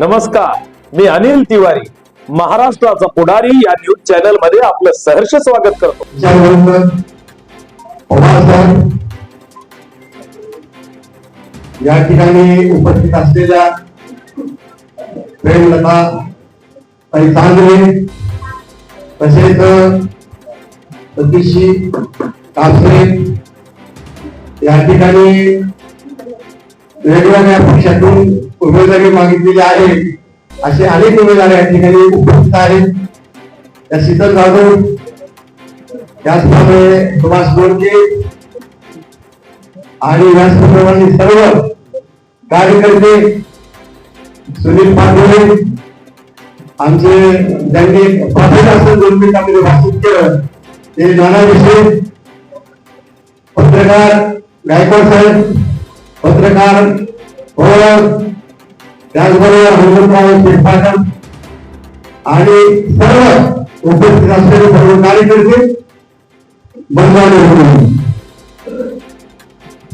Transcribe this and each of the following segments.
नमस्कार मी अनिल तिवारी. महाराष्ट्राचा पुढारी या न्यूज चॅनलमध्ये आपलं सहर्ष स्वागत करतो. या ठिकाणी उपस्थित असलेल्या प्रेमलता आणि चांदणे तसेच सतीशी कासरे या ठिकाणी वेगवेगळ्या पक्षातून उमेदवारी मागितलेली आहे. असे अनेक उमेदवार या ठिकाणी उपस्थित आहेत. त्या शीतल जाधव त्याचप्रमाणे सुभाष बोरके आणि याचप्रमाणे सर्व कार्यकर्ते सुनील पांडुरे आमचे ज्यांनी प्राथमिक असं दोन मिनिटांमध्ये भाषित केलं ते नाना विषय पत्रकार गायकवाड साहेब पत्रकार पवार त्याचबरोबर हनुमंतराव शेटपाटण आणि सर्व उपस्थित असलेले सर्व कार्यकर्ते बंधवाने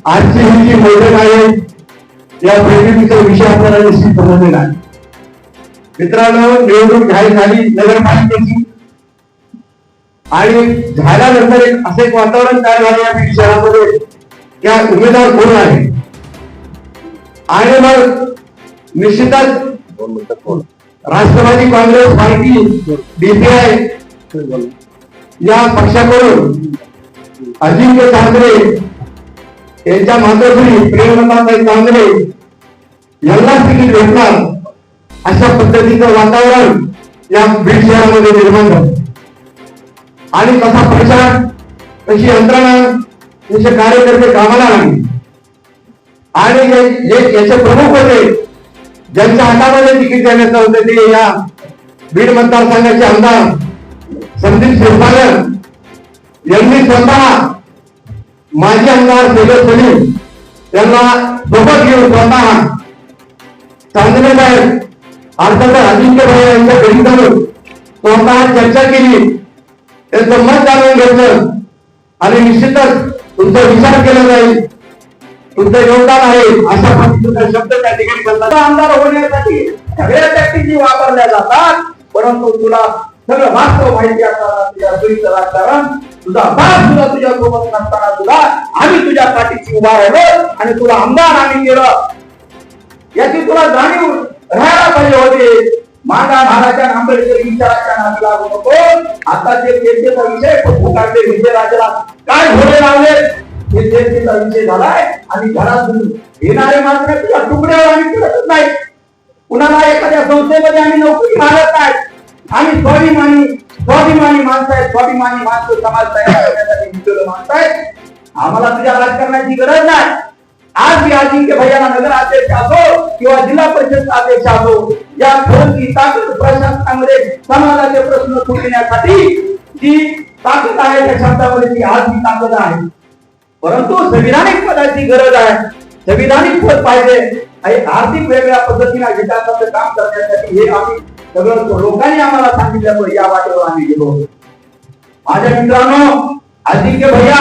आजची ही जी बैठक आहे या बैठकीचा विषय आपल्याला निश्चित समजलेला आहे. मित्रांनो निवडणूक जाहीर झाली नगरपालिकेची आणि झाल्यानंतर एक असं एक वातावरण तयार झालं या शहरामध्ये या उमेदवार कोण आहे आणि मग निश्चितच राष्ट्रवादी काँग्रेस पार्टी डीपीआय या पक्षाकडून अजिंक्य चांद्रे यांच्या मातोश्री प्रेमलताताई चांद्रे यांना तिकीट भेटणार अशा पद्धतीचं वातावरण या बीड शहरामध्ये निर्माण झालं. आणि तसा प्रचार तशी यंत्रणा तसे कार्यकर्ते कामाला लागले. आणि याचे प्रमुख होते ज्यांच्या हातामध्ये तिकीट देण्याचं होतं ते या बीड मतदारसंघाचे आमदार संदीप क्षीरसागर यांनी स्वतः माजी आमदार तेजस सलीम यांना सोबत घेऊन स्वतः चांदणे साहेब अर्थात अजिंक्य भाई यांच्या घरी जाऊन स्वतः चर्चा केली. त्यांचं मत जाणून घेतलं आणि निश्चितच तुमचा विचार केला जाईल. तुमचं योगदान आहे. अशा पद्धतीचा शब्द त्या ठिकाणी बोलतात. आमदार होण्यासाठी सगळ्या टॅक्टिकी वापरल्या जातात. परंतु तुला सगळं वास्तव माहिती असताना तुझ्या चुरीचं राजकारण तुझा बाप तुला तुझ्या सोबत नसताना तुला आम्ही तुझ्या पाठीची उभा राहिलो आणि तुला आमदार आम्ही केलं. याची तुला जाणीव राहायला पाहिजे होते. मागा महाराजा आंबेडकर विचाराच्या नादी लागू नको आता जे चर्चेचा विषय पप्पू काढले विजयराजाला काय घोडे लावले हे विषय झालाय आणि घरातून येणारे मात्र तुझ्या तुकड्यावर आम्ही फिरतच नाही. कुणाला एखाद्या संस्थेमध्ये आम्ही नोकरी घालत नाही. आम्ही स्वाभिमानी स्वाभिमानी माणसं आहेत. स्वाभिमानी माणसं समाज तयार करण्यासाठी निघलेलं माणसं आहेत. आम्हाला तुझ्या राजकारणाची गरज नाही. आज मी अजिंक्य भैयाला नगर अध्यक्ष असो किंवा जिल्हा परिषद अध्यक्ष असो या खरंची ताकद प्रशासनामध्ये समाजाचे प्रश्न सोडविण्यासाठी जी ताकद आहे त्या शब्दामध्ये ती आज ही ताकद आहे. परंतु संविधानिक पदाची गरज आहे. संविधानिक पद पाहिजे. आणि आर्थिक वेगळ्या पद्धतीने विकासाचं काम करण्यासाठी हे आम्ही सगळं लोकांनी आम्हाला सांगितल्यामुळे या वाटेवर आम्ही गेलो माझ्या मित्रांनो आदित्य भैया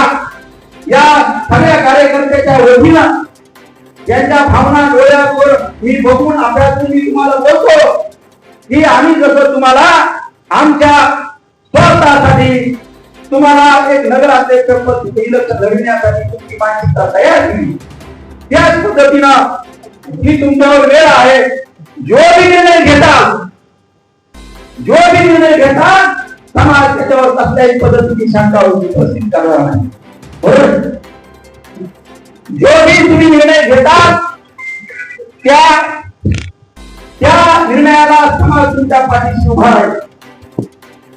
या सगळ्या कार्यकर्त्याच्या वतीनं त्यांच्या भावना डोळ्यावर मी बघून अभ्यासून मी तुम्हाला बोलतो की आम्ही जसं तुम्हाला आमच्या स्वार्थासाठी तुम्हाला एक नगराध्यक्ष पद इलेक्शन लढविण्यासाठी तुमची मानसिकता तयार केली. त्याच पद्धतीनं ही तुमच्यावर वेळ आहे. जो भी निर्णय घेता जो भी निर्णय घेता समाज त्याच्यावर कसल्याही पद्धतीची शंका उपस्थित करणार नाही. बरोबर? जो भी तुम्ही निर्णय घेता त्या त्या निर्णयाला समाज तुमच्या पाठीशी उभा आहे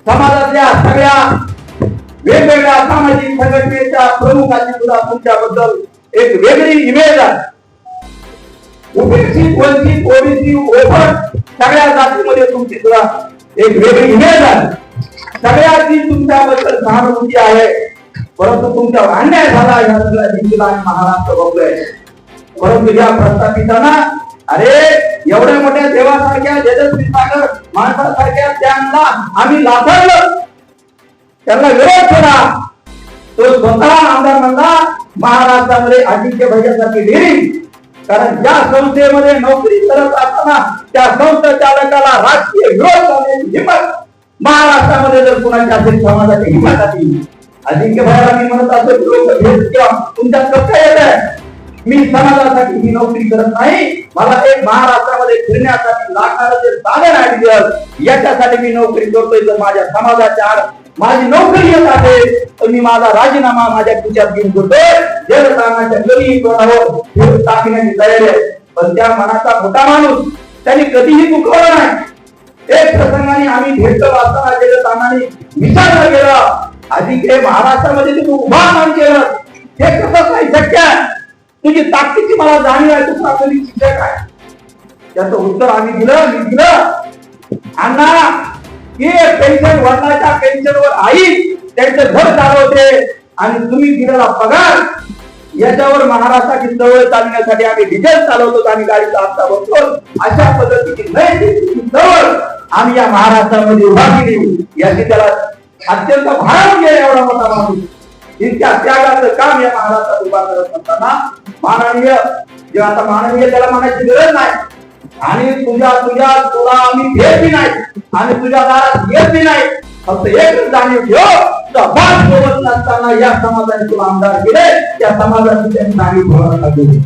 समाजातल्या सगळ्या वेगवेगळ्या सामाजिक संघटनेच्या प्रमुखांनी सुद्धा तुमच्याबद्दल एक वेगळी इमेज आहे. उपेक्षित वंचित ओबीसी ओपन सगळ्या जातीमध्ये तुमची सुद्धा एक वेगळी इमेज आहे. सगळ्याची तुमच्याबद्दल सहानुभूती आहे. परंतु तुमच्यावर अन्याय झाला या सगळ्या हिंदूला आणि महाराष्ट्र बघलोय. परंतु या प्रस्थापितांना अरे एवढ्या मोठ्या देवासारख्या तेजस्वी सागर माणसासारख्या त्यांना आम्ही लाथरलं त्यांना विरोध केला तो स्वतः आमदार म्हणला महाराष्ट्रामध्ये अजिंक्य भैयासारखी डेअरिंग कारण ज्या संस्थेमध्ये नोकरी करत असताना त्या संस्था चालकाला राजकीय विरोध करण्याची हिंमत महाराष्ट्रामध्ये जर कुणाच्या असेल समाजाची हिंमत आली अजिंक्य भाईला मी म्हणत असतो लोक भेट किंवा तुमच्यात कसं येत आहे. मी समाजासाठी ही नोकरी करत नाही. मला एक महाराष्ट्रामध्ये फिरण्यासाठी लागणारं जे साधन आहे याच्यासाठी मी नोकरी करतोय तर माझ्या समाजाच्या माझी नोकरी येत आहे. तर मी माझा राजीनामा माझ्या खिशात घेऊन करतोय जल कामाच्या गली तोंडावर टाकण्याची तयारी आहे. पण त्या मनाचा मोठा माणूस त्यांनी कधीही दुखवला नाही. एक प्रसंगाने आम्ही भेटलो असताना गेलं विचारलं गेलं. अधिक हे महाराष्ट्रामध्ये तू उभा मान केलं. हे कसं काही शक्य तुझी ताकदीची मला जाणीव आहे. तुझा कधी शिक्षक आहे. त्याचं उत्तर आम्ही दिलं मी दिलं. अण्णा हे पेन्शन वडिलाच्या पेन्शनवर आई त्यांचं घर चालवते आणि तुम्ही दिलेला पगार याच्यावर महाराष्ट्राची जवळ चालण्यासाठी आम्ही डिझेल चालवतो आणि गाडीचा हप्ता बघतो अशा पद्धतीची नैतिक जवळ आम्ही या महाराष्ट्रामध्ये उभा केली. याची त्याला अत्यंत भार गेला एवढा मोठा माणूस. इतक्या त्यागाचं काम या महाराष्ट्रात उभा करत असताना माननीय जे आता माननीय त्याला म्हणायची गरज नाही आणि तुझ्या तुझ्या तुला आम्ही भेट नाही. आणि तुझ्या दारात येत बी नाही. फक्त एकच जाणीव ठेव. तुझा बाप सोबत नसताना या समाजाने तुला आमदार केले. त्या समाजाची त्यांनी जाणीव ठेवायला पाहिजे होती.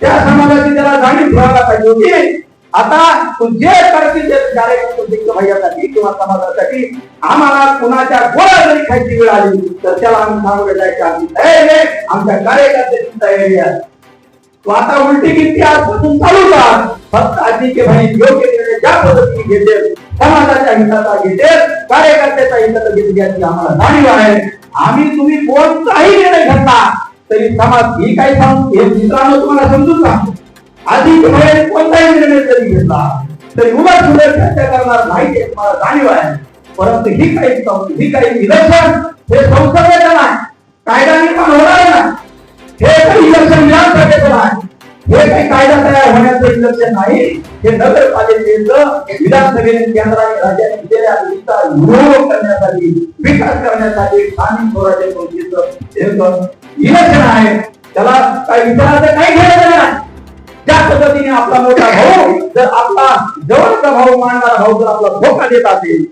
त्या समाजाची त्याला जाणीव ठेवायला पाहिजे होती. आता तू जे करतील जे कार्यक्रम दिग्ग भैयासाठी किंवा समाजासाठी. आम्हाला कुणाच्या गोळ्या जरी खायची वेळ आली तर त्याला आम्ही सांगू जायची. आमची तयारी आहे. आमच्या कार्यकर्त्याची तयारी आहे. आता उलटी गिनती आजपासून चालू का फक्त आजीचे भाई योग्य निर्णय ज्या पद्धतीने घेते समाजाच्या हिताचा घेते कार्यकर्त्याचा हिताचा घेते याची आम्हाला जाणीव आहे. आम्ही तुम्ही कोणताही निर्णय घेतला तरी समाज ही काही सांगतो हे मित्रांनो तुम्हाला समजून सांगतो. आधी भाई कोणताही निर्णय जरी घेतला तरी उभा सुलट चर्चा करणार नाही हे तुम्हाला जाणीव आहे. परंतु ही काही ही काही इलेक्शन हे संसदेचं नाही. कायदा निर्माण होणार नाही. काही इलेक्शन विधानसभेचं नाही हे काही कायदा तयार होण्याचं इलेक्शन नाही. हे नगरपालिकेचं विधानसभेने केंद्राने राज्याने दिलेल्या विस्तार विरोध करण्यासाठी विकास करण्यासाठी स्थानिक स्वराज्य संस्थेचं इलेक्शन आहे. त्याला काही विचारायचं काही घ्यायचं नाही. ज्या पद्धतीने आपला मोठा भाऊ जर आपला जवळचा भाऊ मानणारा भाऊ जर आपला धोका देत असेल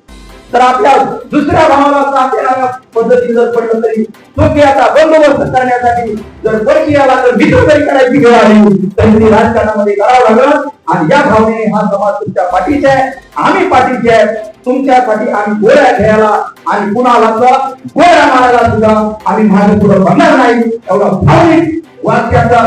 तर आपल्या दुसऱ्या भावाला साथ देणाऱ्या पद्धतीने जर पडलं तरी चोक्याचा बंदोबस्त करण्यासाठी जर पैकी आला तर मित्र तरी करायची वेळ आली तरी ती राजकारणामध्ये करावं लागलं. आणि या भावनेने हा समाज तुमच्या पाठीचा आहे. आम्ही पाठीचे आहे. तुमच्या पाठी आम्ही गोळ्या खेळायला आणि कुणाला गोळ्या मारायला सुद्धा आम्ही मागे पुढे बघणार नाही. एवढा भावनिक वाक्याचा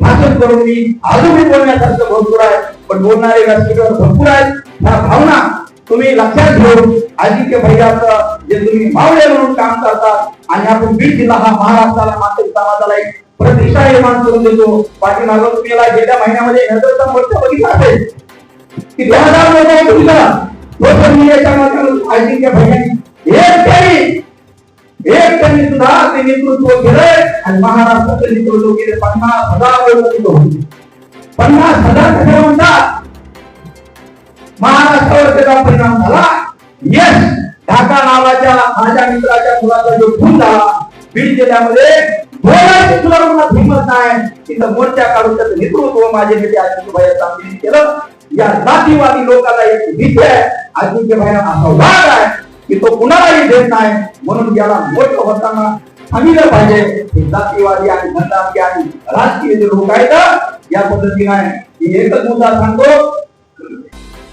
भाषण करून मी अजूनही बोलण्यासारखं भरपूर आहे. पण बोलणारे व्यासपीठावर भरपूर आहेत. ह्या भावना तुम्ही लक्षात घेऊन आदित्य भैयाचं जे तुम्ही मावळे म्हणून काम करतात आणि आपण बीड जिल्हा हा महाराष्ट्राला मात्र समाजाला एक प्रतिष्ठा निर्माण करून देतो. पाठीमागं तुम्ही गेल्या महिन्यामध्ये नजरचा मोर्चा बघितला असेल? की दोन हजार लोक तुमचा सोशल मीडियाच्या एक तरी एक त्यांनी सुद्धा ते नेतृत्व केलंय आणि महाराष्ट्राचं नेतृत्व केलं. पन्नास हजार लोक होते. पन्नास हजार कसे म्हणतात महाराष्ट्रावर त्याचा परिणाम झाला? यश ढाका नावाच्या माझ्या मित्राच्या मुलाचा जो खून झाला बीड जिल्ह्यामध्ये बोलायची तुला कोणाला हिंमत नाही. तिथं मोर्चा काढून त्याचं नेतृत्व माझे नेते आदित्य भाई चांगली केलं. या जातीवादी लोकांना एक भीती आहे. आदित्य असा वाद आहे की तो कुणालाही देत नाही. म्हणून याला मोठं होताना थांबिलं पाहिजे. हे जातीवादी आणि धनदारकी आणि राजकीय जे लोक आहेत या पद्धतीने एकच मुद्दा सांगतो.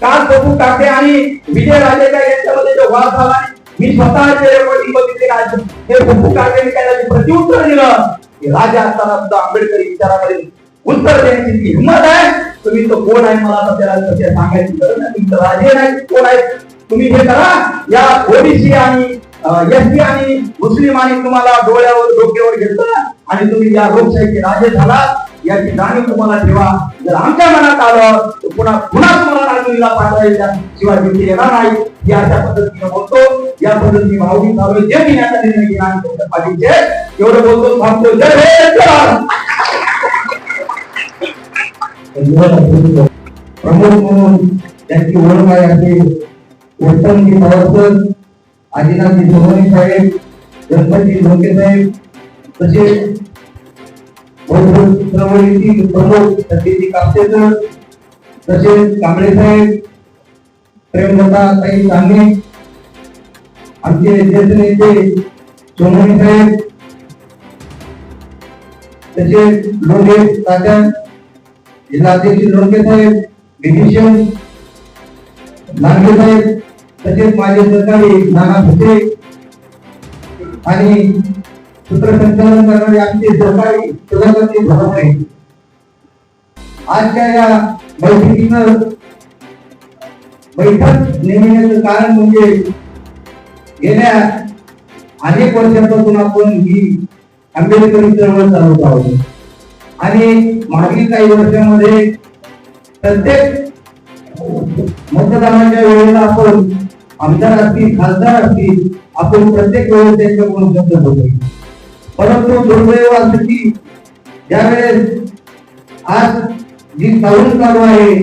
काल बघू टाके आणि विजय राजेच्या यांच्यामध्ये जो वाद झाला मी स्वतः ते रेकॉर्डिंग बघितले काय हे बघू टाकेने काय प्रत्युत्तर दिलं की राजा असताना सुद्धा आंबेडकर विचारामध्ये उत्तर देण्याची ती हिंमत आहे तुम्ही तो कोण आहे मला आता त्याला सध्या सांगायची गरज नाही. तुमचं राजे नाही कोण आहे? तुम्ही हे करा. या ओबीसी आणि एस टी आणि मुस्लिम आणि तुम्हाला डोळ्यावर डोक्यावर घेतलं आणि तुम्ही या लोकशाहीचे राजे झाला. याची जाणीव तुम्हाला ठेवा. जर आमच्या मनात आलं तर पुन्हा पुन्हा तुम्हाला राजनीला पाठवायच्या शिवाय भीती येणार नाही. या अशा पद्धतीने बोलतो. या पद्धतीने भावनिक झालोय जे घेण्याचा निर्णय घेणार आम्ही तुमच्या पाठीचे. एवढं बोलतो थांबतो. जय हे प्रमुख म्हणून त्यांची ओळख आहे असे उत्तमजी पवारकर आदिनाथजी सोनवणे साहेब गणपतजी धोके साहेब तसेच चळवळीतील प्रमुख कापसेकर तसेच कांबळे साहेब प्रेमलता ताई सांगणे आमचे ज्येष्ठ नेते साहेब तसेच लोंढे तात्या जिल्हाध्यक्ष लोंढे साहेब विभीषण साहेब तसेच माझे नाना भुसे आणि सूत्रसंचालन करणारे आमचे सहकारी सुधाकरजी भरवणे आजच्या या बैठकीनं बैठक नेमण्याचं कारण म्हणजे गेल्या अनेक वर्षांपासून आपण ही आंबेडकरी चळवळ चालवत आहोत. आणि मागील काही वर्षामध्ये प्रत्येक मतदानाच्या वेळेला आपण आमदार असतील खासदार असतील आपण प्रत्येक वेळेस त्यांच्याकडून शब्द होतो परंतु दुर्दैव असं की ज्यावेळेस आज जी तरुण चालू आहे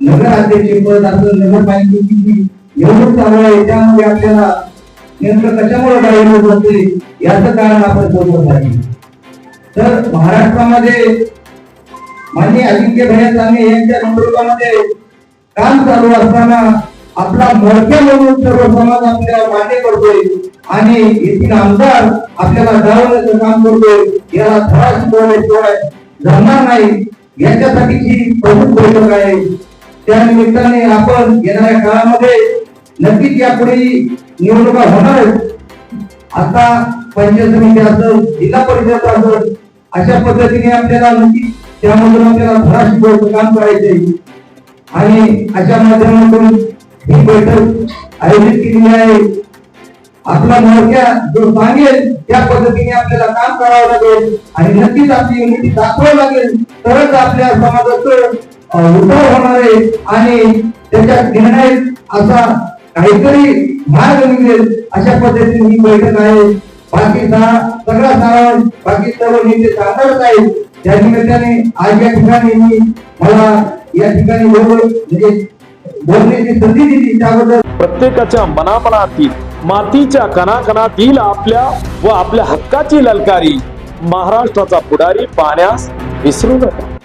नगर अध्यक्ष पद असं नगरपालिकेची जी निवडणूक चालू आहे त्यामध्ये आपल्याला नेमकं कशामुळे बाहेर होत असते याच कारण आपण बोलत आहे तर महाराष्ट्रामध्ये माननीय अजिंक्य भैया चांगले यांच्या नेतृत्वामध्ये काम चालू असताना आपला मोडक्या म्हणून सर्व समाज आपल्याला मान्य करतोय आणि येथील आमदार आपल्याला डावण्याचं काम करतोय. याला धडा शिकवल्याशिवाय जमणार नाही. याच्यासाठीची प्रमुख बैठक आहे त्या निमित्ताने आपण येणाऱ्या काळामध्ये नक्कीच यापुढे निवडणुका होणार आता पंचायत समिती असेल जिल्हा परिषद असेल अशा पद्धतीने आपल्याला नक्की त्यामधून आपल्याला धडा शिकवायचं काम करायचंय. आणि अशा माध्यमातून ही बैठक आयोजित केलेली आहे. आपला मोर्चा जो सांगेल त्या पद्धतीने आपल्याला काम करावं लागेल आणि नक्कीच आपली युनिटी दाखवावं लागेल. तरच आपल्या समाजाचं अं, उठाव होणार आहे आणि त्याच्या निर्णय असा काहीतरी मार्ग निघेल अशा पद्धतीने ही बैठक आहे. बाकी सगळा सारांश बाकी सर्व नेते सांगणारच आहेत. त्या निमित्ताने आज या ठिकाणी मी मला या ठिकाणी म्हणजे बोलण्याची संधी दिली त्याबद्दल प्रत्येकाच्या मनामनातील मातीच्या कणाकणातील आपल्या व आपल्या हक्काची ललकारी महाराष्ट्राचा पुढारी पाहण्यास विसरू नका.